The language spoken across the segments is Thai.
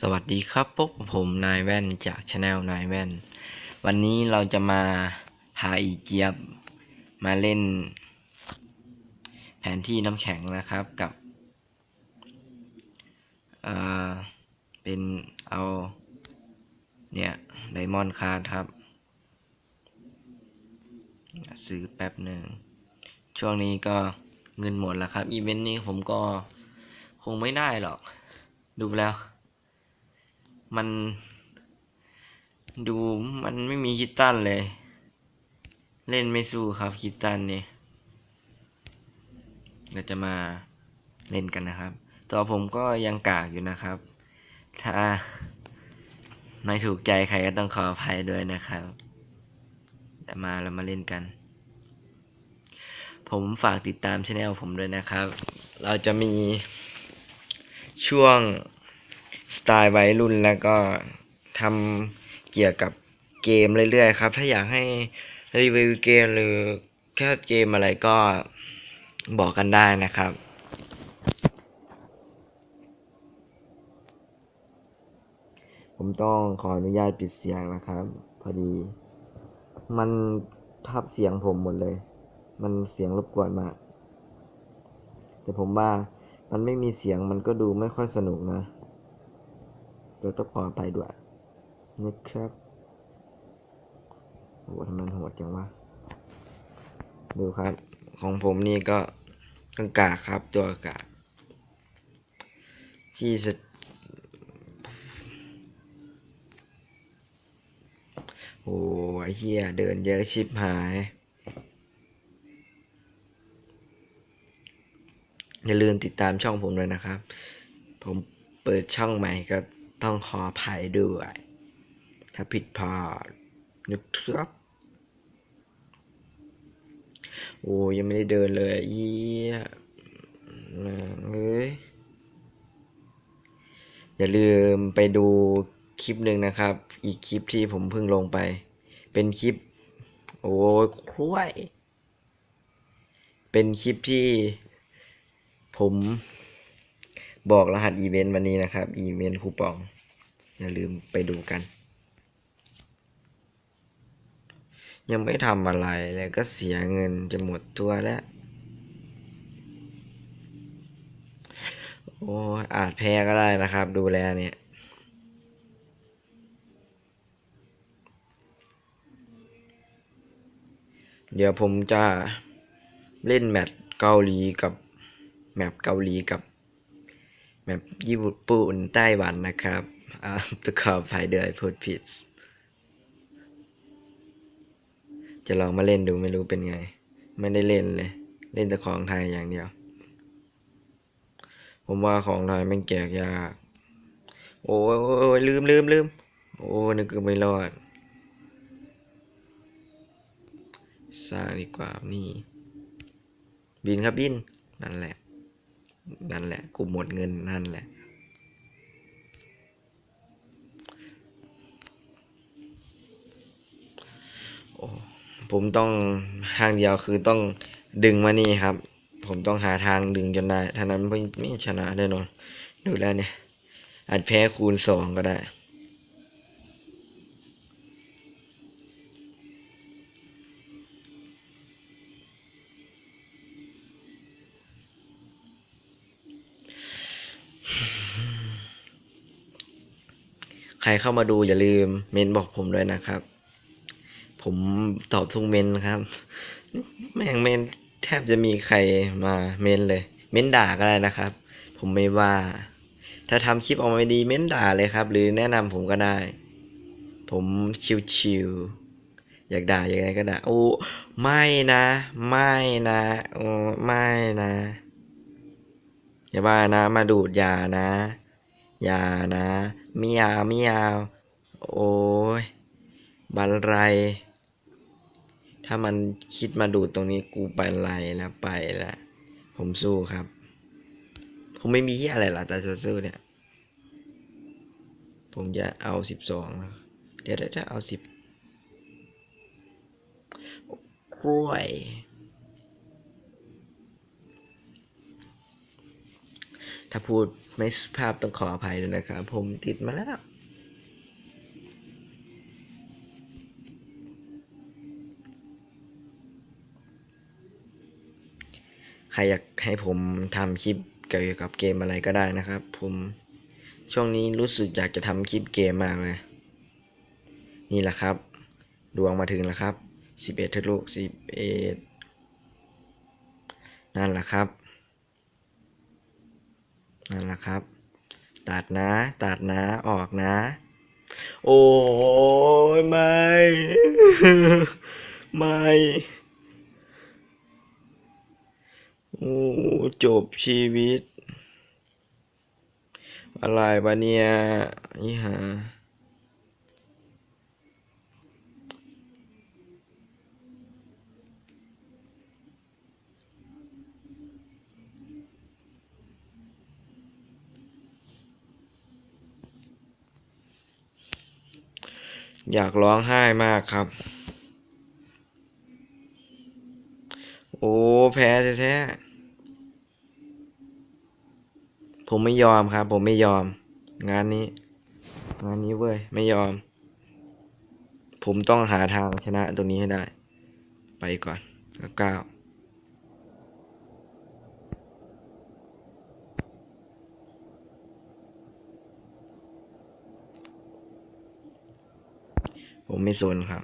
สวัสดีครับพวกผมนายแว่นจากช anel นายแว่น วันนี้เราจะมาพาอีเจี๊ยบมาเล่น แผนที่น้ำแข็งนะครับกับเอ่อเป็นเอา เนี่ยไดมอนด์คาร์ดครับ ซื้อแป๊บหนึ่ง ช่วงนี้ก็เงินหมดแล้วครับ อีเวนต์นี้ผมก็คงไม่ได้หรอก ดูแล้ว มัน ดูมันไม่มีคิตตันเลย เล่นไม่สู้ครับคิตตันเนี่ยเราจะมาเล่นกันนะครับ ตัวผมก็ยังกากอยู่นะครับ ถ้าไม่ถูกใจใครก็ต้องขออภัยด้วยนะครับแต่มาเรามาเล่นกัน ผมฝากติดตามช anel ผมด้วยนะครับ เราจะมีช่วง สไตล์วัยรุ่นแล้วก็ทำเกี่ยวกับเกมเรื่อยๆครับ ถ้าอยากให้รีวิวเกมหรือแค่เกมอะไรก็บอกกันได้นะครับผมต้องขออนุญาตปิดเสียงนะครับ พอดี มันทับเสียงผมหมดเลย มันเสียงรบกวนมาก แต่ผมว่ามันไม่มีเสียงมันก็ดูไม่ค่อยสนุกนะ เดี๋ยวต้องขอไปด้วยนะครับโอ้ทำไมมันโหดจังวะดูครับ ของผมนี่ก็ต้องกาครับตัวกาที่จะโอ้ไอ้เหี้ยเดินเยอะชิบหาย อย่าลืมติดตามช่องผมด้วยนะครับ ผมเปิดช่องใหม่ก็ ต้องขออภัยด้วย ถ้าผิดพลาดนะครับ โอ้ยังไม่ได้เดินเลยเยี่ยเอ้ยอย่าลืมไปดูคลิปหนึ่งนะครับ อีกคลิปที่ผมเพิ่งลงไป เป็นคลิป โอ้ยคุ้ยเป็นคลิปที่ผม บอกรหัสอีเวนต์วันนี้นะครับ อีเวนต์คูปอง อย่าลืมไปดูกัน ยังไม่ทำอะไรเลยก็เสียเงินจะหมดตัวแล้ว โอ้อาจแพ้ก็ได้นะครับ ดูแลเนี่ยเดี๋ยวผมจะเล่นแมตช์เกาหลีกับ แมปเกาหลีกับ แมปญี่ปุ่นไต้หวันนะครับต้องขออภัยด้วยพูดผิด จะลองมาเล่นดูไม่รู้เป็นไง ไม่ได้เล่นเลย เล่นแต่ของไทยอย่างเดียว ผมว่าของไทยมันแกกยากโอ้ยโอ้ยลืมลืมลืมโอ้ยนึกไม่รอดสร้างดีกว่านี่ บินครับบิน นั่นแหละ นั่นแหละกูหมดเงินนั่นแหละโอ้ผมต้องทางเดียวคือต้องดึงมานี่ครับ ผมต้องหาทางดึงจนได้ท่านั้นไม่ไม่ชนะแน่นอนดูแล้วเนี่ยอาจแพ้คูณสองก็ได้ ใครเข้ามาดูอย่าลืมเมนบอกผมด้วยนะครับ ผมตอบทุกเมนครับ แม่งเมนแทบจะมีใครมาเมนเลย เมนด่าก็ได้นะครับ ผมไม่ว่า ถ้าทำคลิปออกมาไม่ดีเมนด่าเลยครับ หรือแนะนำผมก็ได้ ผมชิวๆอยากด่ายังไงก็ด่าโอ้ไม่นะ ไม่นะโอ้ไม่นะอย่าบ้านะ มาดูดยานะ อย่านะไม่เอาไม่เอาโอ้ยบันไร ถ้ามันคิดมาดูดตรงนี้กูไปไรแล้วไปละผมสู้ครับ ผมไม่มีที่อะไรหรอกแต่จะสู้เนี่ย ผมจะเอาสิบสองเดี๋ยวจะเอาสิบกล้วย ถ้าพูดไม่สุภาพต้องขออภัยด้วยนะครับ ผมติดมาแล้ว ใครอยากให้ผมทำคลิปเกี่ยวกับเกมอะไรก็ได้นะครับ ผมช่วงนี้รู้สึกอยากจะทำคลิปเกมมากเลย นี่แหละครับ ดวงมาถึงแล้วครับสิบเอ็ดทะลุสิบเอ็ดนั่นแหละครับ นั่นแหละครับ ตัดนะ ตัดนะออกนะ โอ้ยไม่ ไม่โอ้จบชีวิต อะไรบะเนี่ยนี่ฮะ อยากร้องไห้มากครับ โอ้แพ้แท้ๆผมไม่ยอมครับ ผมไม่ยอม งานนี้ งานนี้เว้ย ไม่ยอม ผมต้องหาทางชนะตัวนี้ให้ได้ ไปก่อนแล้วก้า ผมไม่สนครับ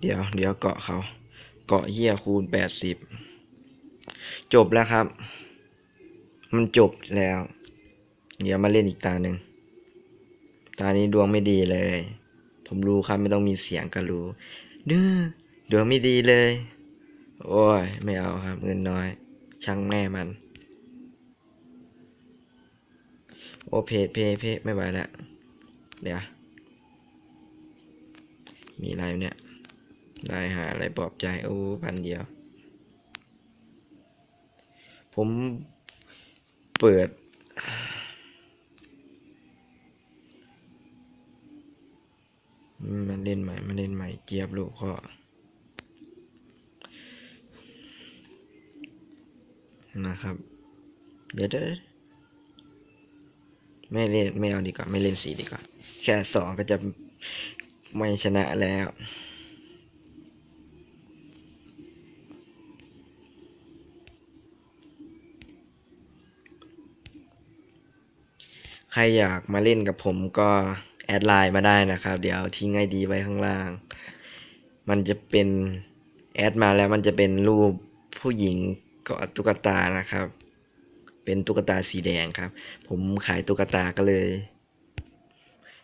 เดี๋ยวเดี๋ยวเกาะเขา เกาะเฮียคูณแปดสิบ จบแล้วครับ มันจบแล้ว เดี๋ยวมาเล่นอีกตาหนึ่ง ตานี้ดวงไม่ดีเลย ผมรู้ครับไม่ต้องมีเสียงก็รู้ เด้อดวงไม่ดีเลย โอ้ย ไม่เอาครับ เงินน้อย ช่างแม่มัน โอเพจเพจเพจไม่ไหวแล้วเดี๋ยว มีอะไรเนี่ยได้หาอะไรปลอบใจ โอ้พันเดียว ผมเปิด มันเล่นใหม่ มันเล่นใหม่ เกียบลูกพ่อนะครับ เดี๋ยวเดี๋ยว ไม่เล่นไม่เอาดีกว่า ไม่เล่นสีดีกว่า แค่สองก็จะไม่ชนะแล้วใครอยากมาเล่นกับผมก็แอดไลน์มาได้นะครับ เดี๋ยวทิ้งไอดีไว้ข้างล่าง มันจะเป็นแอดมาแล้วมันจะเป็นรูปผู้หญิงเกาะตุ๊กตานะครับ เป็นตุ๊กตาสีแดงครับ ผมขายตุ๊กตาก็เลย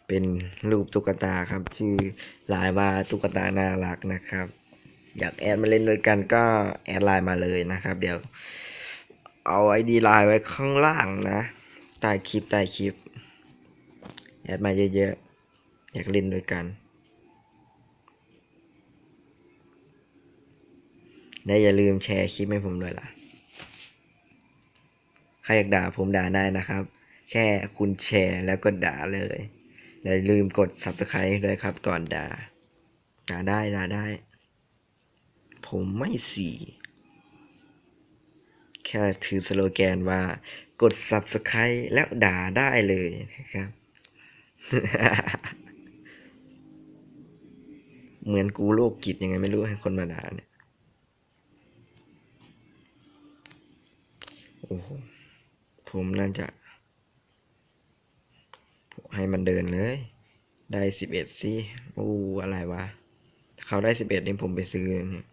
เป็นรูปตุ๊กตาครับ ชื่อลายว่าตุ๊กตาน่ารักนะครับ อยากแอดมาเล่นด้วยกันก็แอดไลน์มาเลยนะครับ เดี๋ยว เอาไอดีไลน์ไว้ข้างล่างนะใต้คลิปใต้คลิป แอดมาเยอะๆ อยากเล่นด้วยกันและอย่าลืมแชร์คลิปให้ผมด้วยล่ะ ใครอยากด่าผมด่าได้นะครับ แค่คุณแชร์แล้วก็ด่าเลยอย่าลืมกด subscribe ด้วยครับ ก่อนด่า ด่าได้ด่าได้ ผมไม่สีแค่ถือสโลแกนว่ากด subscribe แล้วด่าได้เลยนะครับ เหมือนกูโรคกิจยังไงไม่รู้ให้คนมาด่าเนี่ย โอ้โห ผมน่าจะ ให้มันเดินเลย ได้สิบเอ็ดสิโอ้อะไรวะ เขาได้สิบเอ็ดนี่ผมไปซื้อเนี่ย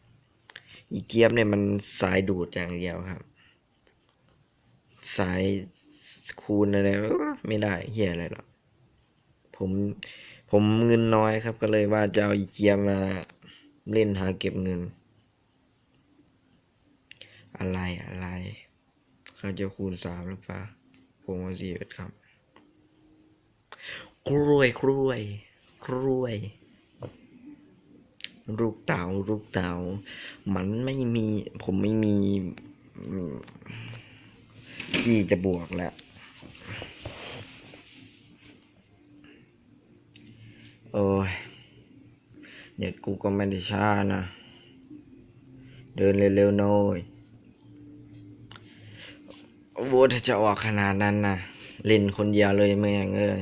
อีเกียบเนี่ยมันสายดูดอย่างเดียวครับ สายคูณอะไรไม่ได้เฮียอะไรหรอกผมผมเงินน้อยครับก็เลยว่าจะเอาอีเกียมาเล่นหาเก็บเงิน อะไรอะไร ขาจะคูณสามหรือเปล่าผมว่าสี่เอ็ดครับ กล้วยกล้วย กล้วยลูกเต่าลูกเต่า มันไม่มี ผมไม่มีที่จะบวกแล้ว โอ้ยเน็ตกูก็ไม่ได้ช้านะ เดินเร็วๆหน่อย โอ้โหถ้าจะออกขนาดนั้นนะเล่นคนเดียวเลยแม่งเอ้ย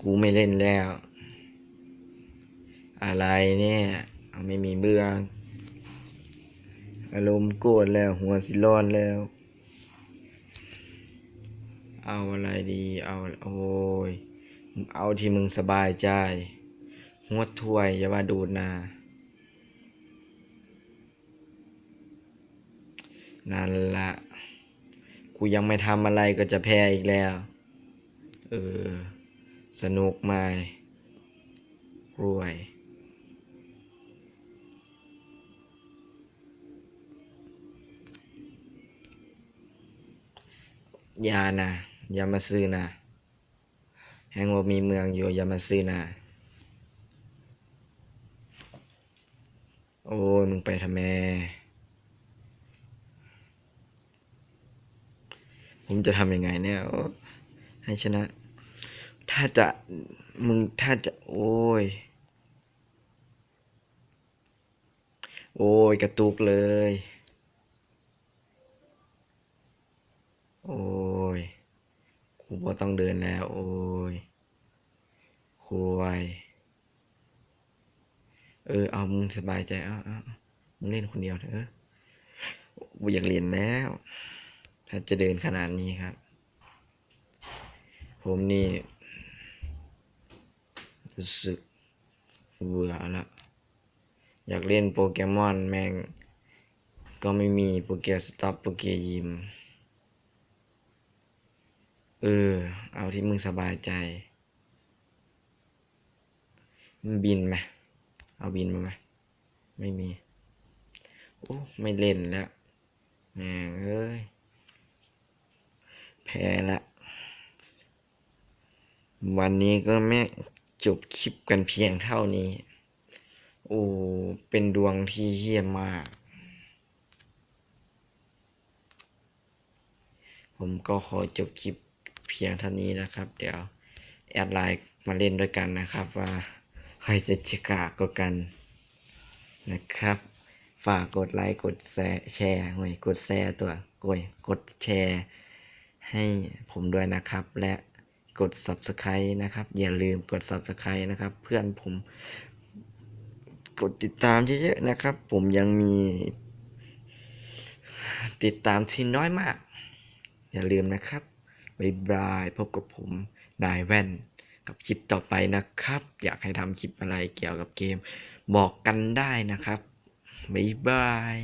กูไม่เล่นแล้ว อะไรเนี่ย ไม่มีเบื่ออารมณ์โกรธแล้วหัวสิร้อนแล้ว เอาอะไรดีเอาโอ้ยเอาที่มึงสบายใจหัวถ้วยอย่าว่าดูดนานั่นละ กูยังไม่ทำอะไรก็จะแพ้อีกแล้ว เออ สนุกไหมรวยอย่านะอย่ามาซื้อนะแหงว่ามีเมืองอยู่อย่ามาซื้อนะโอ้ยมึงไปทำไม ผมจะทำยังไงเนี่ยให้ชนะ ถ้าจะมึงถ้าจะ โอ้ย โอ้ย กระตุกเลย โอ้ยกูบ่ต้องเดินแล้ว โอ้ยควายเออ เอามึงสบายใจเอาเอาเอามึงเล่นคนเดียวเถอะกูอยากเรียนแล้ว ถ้าจะเดินขนาดนี้ครับ ผมนี่รู้สึกเบื่อและอยากเล่นโปเกมอนแม่ง ก็ไม่มีโปเกสต็อปโปเกยิม เออ เอาที่มึงสบายใจมึงบินไหมเอาบินมาไหมไม่มี โอ้ ไม่เล่นแล้วแม่งเอ้ย แพ้ละ วันนี้ก็แม่จบคลิปกันเพียงเท่านี้ โอ้ เป็นดวงที่เฮี้ยมาก ผมก็ขอจบคลิปเพียงเท่านี้นะครับ เดี๋ยวแอดไลน์มาเล่นด้วยกันนะครับว่าใครจะชกากว่ากันนะครับ ฝากกดไลค์ กดแชร์แชร์หน่อยกดแชร์ตัวกดกดแชร์ ให้ผมด้วยนะครับ และกด subscribe นะครับ อย่าลืมกด subscribe นะครับ เพื่อนผมกดติดตามเยอะๆนะครับ ผมยังมี ติดตามที่น้อยมาก อย่าลืมนะครับบายบายพบกับผมนายแว่นกับคลิปต่อไปนะครับ อยากให้ทำคลิปอะไรเกี่ยวกับเกม บอกกันได้นะครับบายบาย